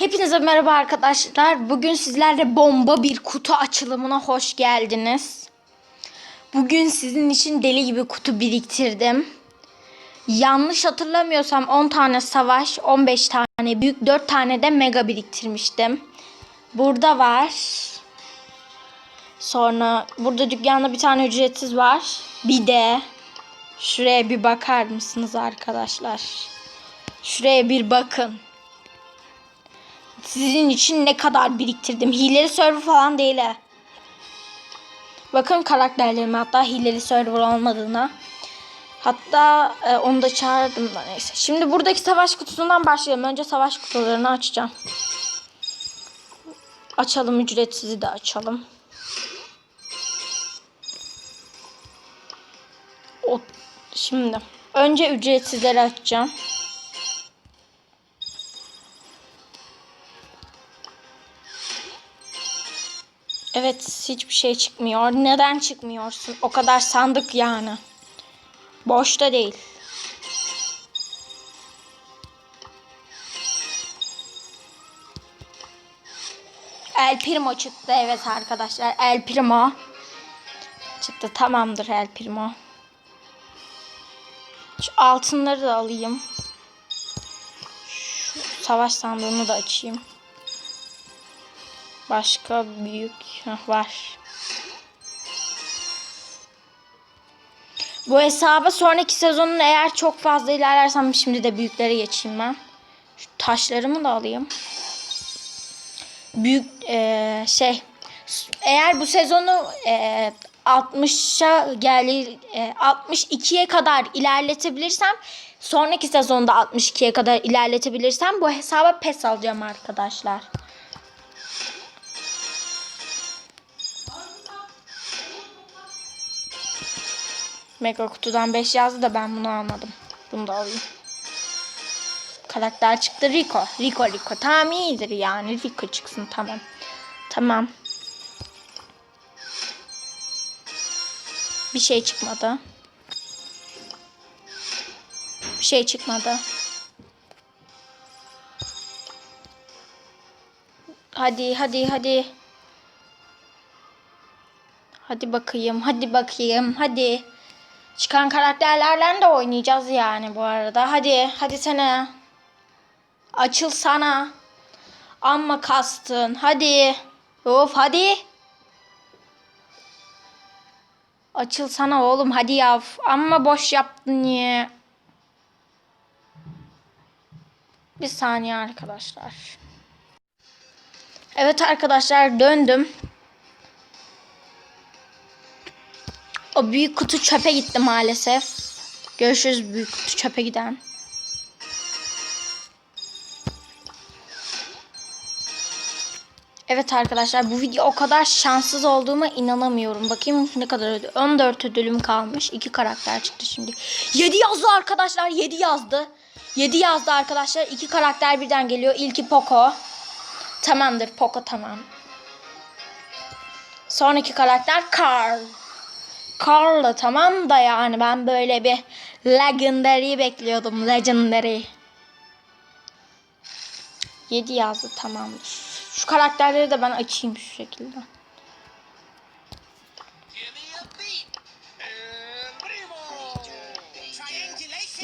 Hepinize merhaba arkadaşlar. Bugün sizlerle bomba bir kutu açılımına hoş geldiniz. Bugün sizin için deli gibi kutu biriktirdim. Yanlış hatırlamıyorsam 10 tane savaş, 15 tane büyük, 4 tane de mega biriktirmiştim. Burada var. Sonra burada dükkanda bir tane ücretsiz var. Bir de şuraya bir bakar mısınız arkadaşlar? Şuraya bir bakın sizin için ne kadar biriktirdim. Hileli server falan değil he. Bakın karakterlerime hatta hileli server olmadığına. Hatta e, onu da çağırdım da neyse. Şimdi buradaki savaş kutusundan başlayalım. Önce savaş kutularını açacağım. Açalım ücretsizi de açalım. O, şimdi önce ücretsizleri açacağım. Evet hiçbir şey çıkmıyor. Neden çıkmıyorsun? O kadar sandık yani. Boşta değil. El Primo çıktı evet arkadaşlar. El Primo çıktı. Tamamdır El Primo. Şu altınları da alayım. Şu savaş sandığını da açayım. Başka büyük var. Bu hesaba sonraki sezonun eğer çok fazla ilerlersem şimdi de büyüklere geçeyim ben. Şu taşlarımı da alayım. Büyük eee, şey eğer bu sezonu eee 60'a gel e, 62'ye kadar ilerletebilirsem sonraki sezonda 62'ye kadar ilerletebilirsem bu hesaba pes alacağım arkadaşlar. Mega kutudan 5 yazdı da ben bunu almadım. Bunu da alayım. Karakter çıktı Rico. Rico Rico. Tamam iyidir yani. Rico çıksın tamam. Tamam. Bir şey çıkmadı. Bir şey çıkmadı. Hadi hadi hadi. Hadi bakayım. Hadi bakayım. Hadi. Çıkan karakterlerle de oynayacağız yani bu arada. Hadi, hadi sana. Açıl sana. Amma kastın. Hadi. Of hadi. Açıl sana oğlum hadi yav. Amma boş yaptın niye? Bir saniye arkadaşlar. Evet arkadaşlar döndüm. O büyük kutu çöpe gitti maalesef. Görüşürüz büyük kutu çöpe giden. Evet arkadaşlar bu video o kadar şanssız olduğuma inanamıyorum. Bakayım ne kadar ödül. 14 ödülüm kalmış. 2 karakter çıktı şimdi. 7 yazdı arkadaşlar. 7 yazdı. 7 yazdı arkadaşlar. 2 karakter birden geliyor. İlki Poco. Tamamdır Poco tamam. Sonraki karakter Carl. Carl'la tamam da yani ben böyle bir legendary bekliyordum. Legendary. 7 yazdı tamamdır. Şu karakterleri de ben açayım şu şekilde.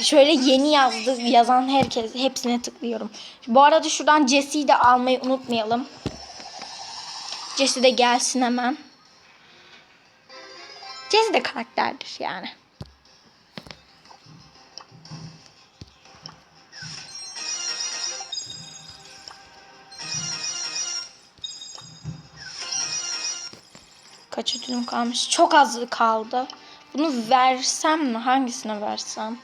Şöyle yeni yazdı yazan herkes hepsine tıklıyorum. Bu arada şuradan Jesse'yi de almayı unutmayalım. Jesse de gelsin hemen. Jesse de karakterdir yani. Kaç ödülüm kalmış? Çok az kaldı. Bunu versem mi? Hangisine versem?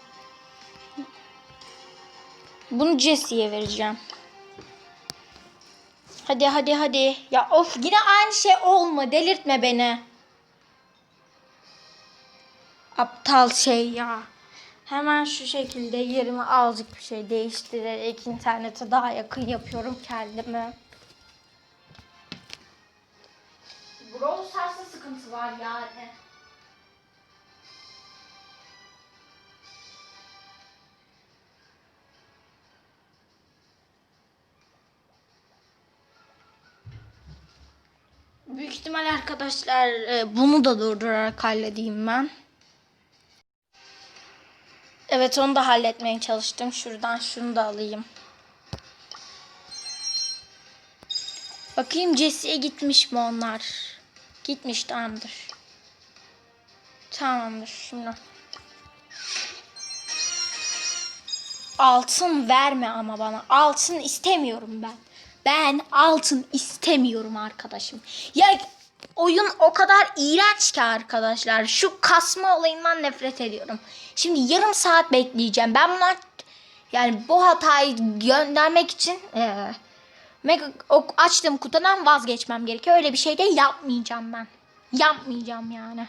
Bunu Jesse'ye vereceğim. Hadi hadi hadi. Ya of yine aynı şey olma. Delirtme beni aptal şey ya. Hemen şu şekilde yerime azıcık bir şey değiştirerek internete daha yakın yapıyorum kendimi. Brawl sıkıntı var yani. Büyük ihtimal arkadaşlar e, bunu da durdurarak halledeyim ben. Evet onu da halletmeye çalıştım. Şuradan şunu da alayım. Bakayım Jesse'ye gitmiş mi onlar? Gitmiş tamamdır. Tamamdır şimdi. Altın verme ama bana. Altın istemiyorum ben. Ben altın istemiyorum arkadaşım. Ya oyun o kadar iğrenç ki arkadaşlar. Şu kasma olayından nefret ediyorum. Şimdi yarım saat bekleyeceğim. Ben bunlar yani bu hatayı göndermek için eee mega, o açtığım kutudan vazgeçmem gerekiyor. Öyle bir şey de yapmayacağım ben. Yapmayacağım yani.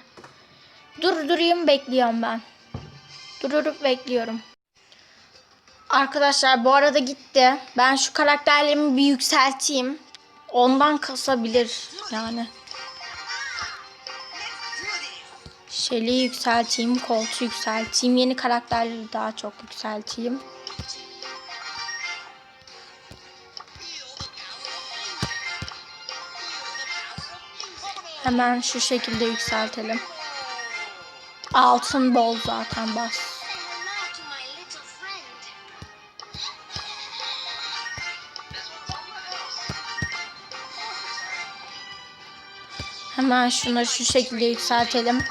Durdurayım bekliyorum ben. Durdurup bekliyorum. Arkadaşlar bu arada gitti. Ben şu karakterlerimi bir yükselteyim. Ondan kasabilir yani. Shelly'i yükselteyim, Colt'u yükselteyim. Yeni karakterleri daha çok yükselteyim. Hemen şu şekilde yükseltelim. Altın bol zaten bas. Hemen şunu şu şekilde yükseltelim.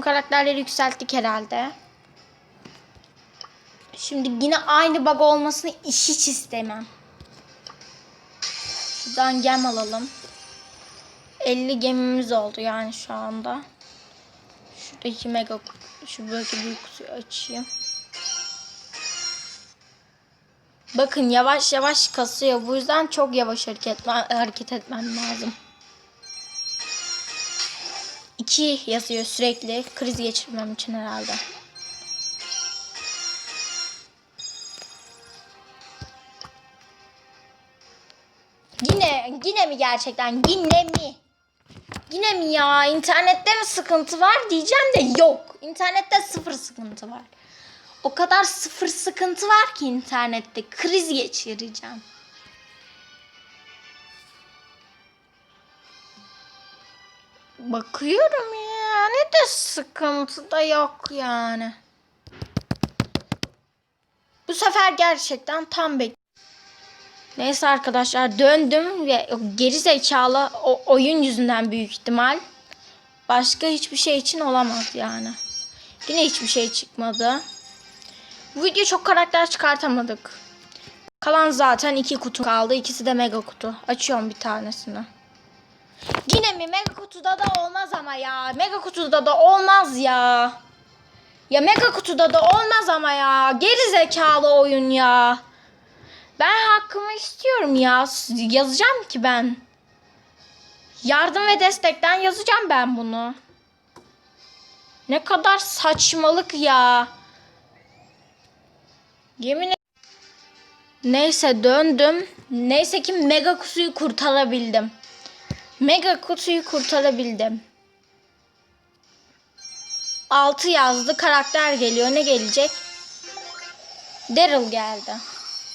Tüm karakterleri yükselttik herhalde. Şimdi yine aynı bug olmasını hiç istemem. Şuradan gem alalım. 50 gemimiz oldu yani şu anda. Şuradaki mega şu böyle büyük kutuyu açayım. Bakın yavaş yavaş kasıyor. Bu yüzden çok yavaş hareket, hareket etmem lazım. 2 yazıyor sürekli. Kriz geçirmem için herhalde. Yine yine mi gerçekten? Yine mi? Yine mi ya? İnternette mi sıkıntı var diyeceğim de yok. İnternette sıfır sıkıntı var. O kadar sıfır sıkıntı var ki internette. Kriz geçireceğim. Bakıyorum yani de sıkıntı da yok yani. Bu sefer gerçekten tam bek. Neyse arkadaşlar döndüm ve geri zekalı o oyun yüzünden büyük ihtimal. Başka hiçbir şey için olamaz yani. Yine hiçbir şey çıkmadı. Bu video çok karakter çıkartamadık. Kalan zaten iki kutu kaldı. İkisi de mega kutu. Açıyorum bir tanesini. Yine mi? Mega kutuda da olmaz ama ya. Mega kutuda da olmaz ya. Ya mega kutuda da olmaz ama ya. Geri zekalı oyun ya. Ben hakkımı istiyorum ya. Yazacağım ki ben. Yardım ve destekten yazacağım ben bunu. Ne kadar saçmalık ya. Yemin. Neyse döndüm. Neyse ki mega kutuyu kurtarabildim. Mega kutuyu kurtarabildim. 6 yazdı. Karakter geliyor. Ne gelecek? Daryl geldi.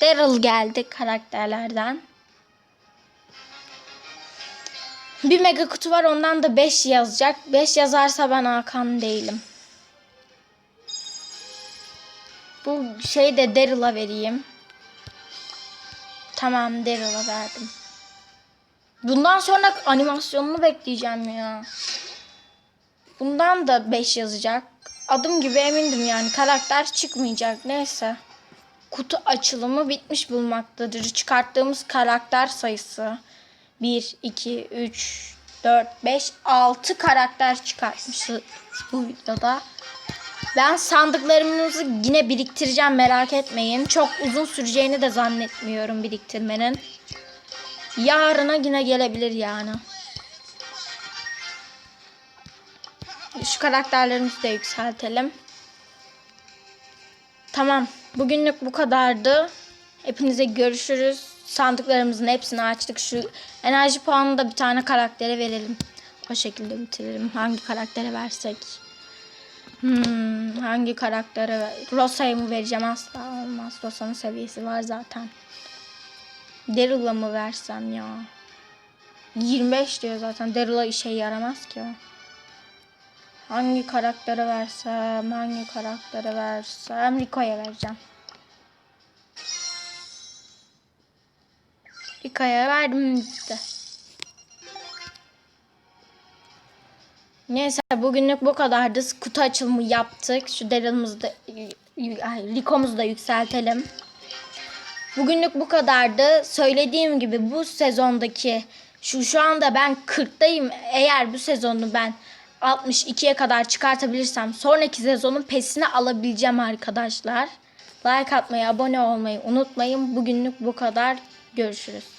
Daryl geldi karakterlerden. Bir mega kutu var. Ondan da 5 yazacak. 5 yazarsa ben Hakan değilim. Bu şeyi de Daryl'a vereyim. Tamam Daryl'a verdim. Bundan sonra animasyonunu bekleyeceğim ya. Bundan da 5 yazacak. Adım gibi emindim yani karakter çıkmayacak neyse. Kutu açılımı bitmiş bulmaktadır. Çıkarttığımız karakter sayısı 1, 2, 3, 4, 5, 6 karakter çıkartmışız bu videoda. Ben sandıklarımızı yine biriktireceğim merak etmeyin. Çok uzun süreceğini de zannetmiyorum biriktirmenin. Yarına yine gelebilir yani. Şu karakterlerimizi de yükseltelim. Tamam. Bugünlük bu kadardı. Hepinize görüşürüz. Sandıklarımızın hepsini açtık. Şu enerji puanını da bir tane karaktere verelim. O şekilde bitirelim. Hangi karaktere versek? Hmm, hangi karaktere? Rosa'ya mı vereceğim asla olmaz. Rosa'nın seviyesi var zaten. Daryl'a mı versem ya? 25 diyor zaten. Daryl'a işe yaramaz ki. Hangi karaktere versem, hangi karaktere versem Rico'ya vereceğim. Rico'ya verdim işte. Neyse bugünlük bu kadardı. Kutu açılımı yaptık. Şu Daryl'ımızı da, Rico'muzu da yükseltelim. Bugünlük bu kadardı. Söylediğim gibi bu sezondaki şu şu anda ben 40'tayım. Eğer bu sezonu ben 62'ye kadar çıkartabilirsem sonraki sezonun pesini alabileceğim arkadaşlar. Like atmayı, abone olmayı unutmayın. Bugünlük bu kadar. Görüşürüz.